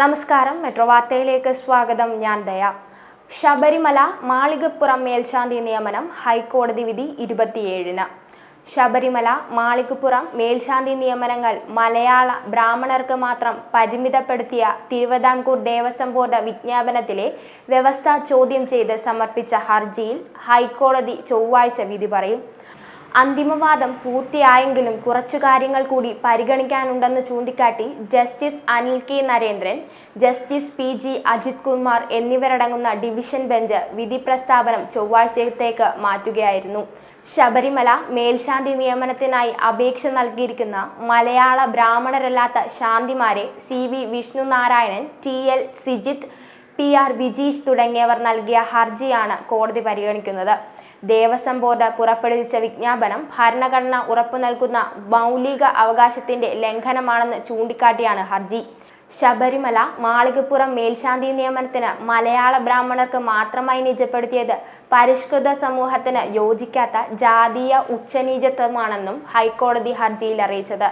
നമസ്കാരം. മെട്രോ വാർത്തയിലേക്ക് സ്വാഗതം. ഞാൻ ദയ. ശബരിമല മാളികപ്പുറം മേൽശാന്തി നിയമനം ഹൈക്കോടതി വിധി ഇരുപത്തിയേഴിന്. ശബരിമല മാളികപ്പുറം മേൽശാന്തി നിയമനങ്ങൾ മലയാള ബ്രാഹ്മണർക്ക് മാത്രം പരിമിതപ്പെടുത്തിയ തിരുവിതാംകൂർ ദേവസ്വം ബോർഡ് വിജ്ഞാപനത്തിലെ വ്യവസ്ഥ ചോദ്യം ചെയ്ത് സമർപ്പിച്ച ഹർജിയിൽ ഹൈക്കോടതി ചൊവ്വാഴ്ച വിധി പറയും. അന്തിമവാദം പൂർത്തിയായെങ്കിലും കുറച്ചു കാര്യങ്ങൾ കൂടി പരിഗണിക്കാനുണ്ടെന്ന് ചൂണ്ടിക്കാട്ടി justice Anil K Narendran justice P G Ajith Kumar എന്നിവരടങ്ങുന്ന ഡിവിഷൻ ബെഞ്ച് വിധി പ്രസ്താവനം ചൊവ്വാഴ്ചത്തേക്ക് മാറ്റുകയായിരുന്നു. ശബരിമല മേൽശാന്തി നിയമനത്തിനായി അപേക്ഷ നൽകിയിരിക്കുന്ന മലയാള ബ്രാഹ്മണരല്ലാത്ത ശാന്തിമാരെ C V Vishnunarayanan T L Sijith P R Vijeesh തുടങ്ങിയവർ നൽകിയ ഹർജിയാണ് കോടതി പരിഗണിക്കുന്നത്. ദേവസ്വം ബോർഡ് പുറപ്പെടുവിച്ച വിജ്ഞാപനം ഭരണഘടന ഉറപ്പു നൽകുന്ന മൗലിക അവകാശത്തിന്റെ ലംഘനമാണെന്ന് ചൂണ്ടിക്കാട്ടിയാണ് ഹർജി. ശബരിമല മാളികപ്പുറം മേൽശാന്തി നിയമനത്തിന് മലയാള ബ്രാഹ്മണർക്ക് മാത്രമായി നിജപ്പെടുത്തിയത് പരിഷ്കൃത സമൂഹത്തിന് യോജിക്കാത്ത ജാതീയ ഉച്ചനീചത്വമാണെന്നും ഹൈക്കോടതി ഹർജിയിൽ അറിയിച്ചത്.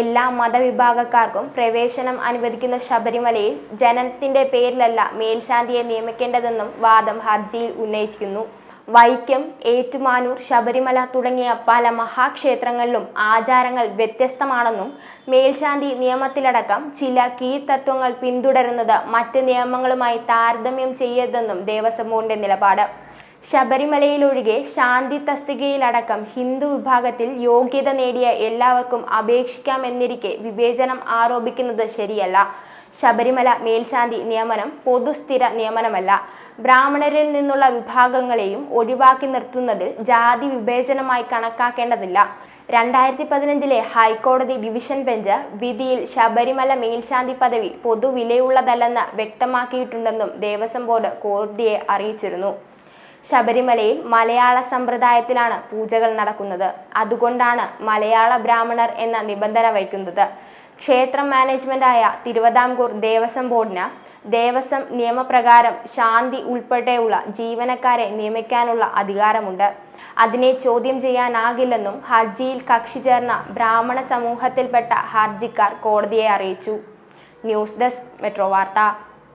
എല്ലാ മതവിഭാഗക്കാർക്കും പ്രവേശനം അനുവദിക്കുന്ന ശബരിമലയിൽ ജനനത്തിന്റെ പേരിലല്ല മേൽശാന്തിയെ നിയമിക്കേണ്ടതെന്നും വാദം ഹർജിയിൽ ഉന്നയിച്ചിരിക്കുന്നു. വൈക്കം ഏറ്റുമാനൂർ ശബരിമല തുടങ്ങിയ പല മഹാക്ഷേത്രങ്ങളിലും ആചാരങ്ങൾ വ്യത്യസ്തമാണെന്നും മേൽശാന്തി നിയമത്തിലടക്കം ചില കീഴ്തത്വങ്ങൾ പിന്തുടരുന്നത് മറ്റ് നിയമങ്ങളുമായി താരതമ്യം ചെയ്യരുതെന്നും ദേവസ്വം ബോർഡിന്റെ നിലപാട്. ശബരിമലയിലൊഴികെ ശാന്തി തസ്തികയിലടക്കം ഹിന്ദു വിഭാഗത്തിൽ യോഗ്യത നേടിയ എല്ലാവർക്കും അപേക്ഷിക്കാമെന്നിരിക്കെ വിവേചനം ആരോപിക്കുന്നത് ശരിയല്ല. ശബരിമല മേൽശാന്തി നിയമനം പൊതുസ്ഥിര നിയമനമല്ല. ബ്രാഹ്മണരിൽ നിന്നുള്ള വിഭാഗങ്ങളെയും ഒഴിവാക്കി നിർത്തുന്നതിൽ ജാതി വിവേചനമായി കണക്കാക്കേണ്ടതില്ല. രണ്ടായിരത്തി പതിനഞ്ചിലെ ഹൈക്കോടതി ഡിവിഷൻ ബെഞ്ച് വിധിയിൽ ശബരിമല മേൽശാന്തി പദവി പൊതുവിലയുള്ളതല്ലെന്ന് വ്യക്തമാക്കിയിട്ടുണ്ടെന്നും ദേവസ്വം ബോർഡ് കോടതിയെ അറിയിച്ചിരുന്നു. ശബരിമലയിൽ മലയാള സമ്പ്രദായത്തിലാണ് പൂജകൾ നടക്കുന്നത്. അതുകൊണ്ടാണ് മലയാള ബ്രാഹ്മണർ എന്ന നിബന്ധന വയ്ക്കുന്നത്. ക്ഷേത്രം മാനേജ്മെന്റായ തിരുവിതാംകൂർ ദേവസ്വം ബോർഡിന് ദേവസ്വം നിയമപ്രകാരം ശാന്തി ഉൾപ്പെടെയുള്ള ജീവനക്കാരെ നിയമിക്കാനുള്ള അധികാരമുണ്ട്. അതിനെ ചോദ്യം ചെയ്യാനാകില്ലെന്നും ഹർജിയിൽ കക്ഷി ചേർന്ന ബ്രാഹ്മണ സമൂഹത്തിൽപ്പെട്ട ഹർജിക്കാർ കോടതിയെ അറിയിച്ചു. ന്യൂസ് ഡെസ്ക് മെട്രോ വാർത്ത.